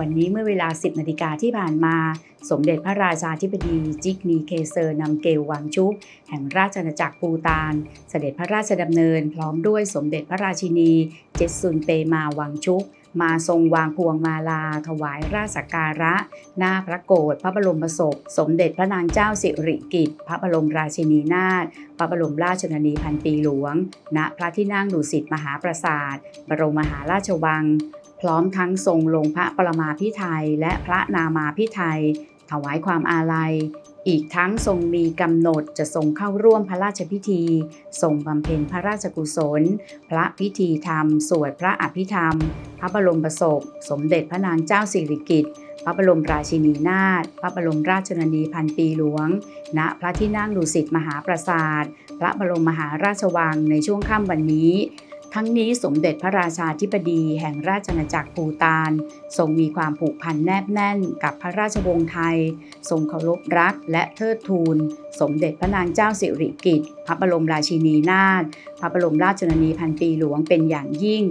วันนี้เมื่อเวลา 10นาฬิกาที่ผ่านมา สมเด็จพระราชาธิบดีจิกนีเคเซอร์นำเกลวังชุก แห่งราชอาณาจักรปูตาน เสด็จพระราชดำเนิน พร้อมด้วยสมเด็จพระราชินี เจตซุนเปมาวังชุก มาทรงวางพวงมาลา ถวายราชกการะ หน้าพระโกรธพระบรมศพ สมเด็จพระนางเจ้าสิริกิติ์พระบรมราชินีนาถพระบรมราชชนนีพันปีหลวง ณพระที่นั่งดุสิตมหาปราสาท บรมมหาราชวัง พร้อมทั้งทรงลงพระปรมาภิไธยและพระนามาภิไธยถวายความอาลัย อีกทั้งทรงมีกำหนดจะทรงเข้าร่วมพระราชพิธีทรงบำเพ็ญพระราชกุศล พระพิธีธรรม สวดพระอภิธรรม พระบรมประสบสมเด็จพระนางเจ้าสิริกิติ์พระบรมราชินีนาถ พระบรมราชชนนีพันปีหลวง ณ พระที่นั่งดุสิตมหาปราสาท พระบรมมหาราชวังในช่วงค่ำวันนี้ ทั้งนี้สมเด็จพระราชาธิบดีแห่งราชอาณาจักรปูตานทรงมีความผูกพันแนบแน่นกับพระราชวงศ์ไทย ทรงเคารพรักและเทิดทูน สมเด็จพระนางเจ้าสิริกิติ์พระบรมราชินีนาถพระบรมราชชนนีพันปีหลวงเป็นอย่างยิ่ง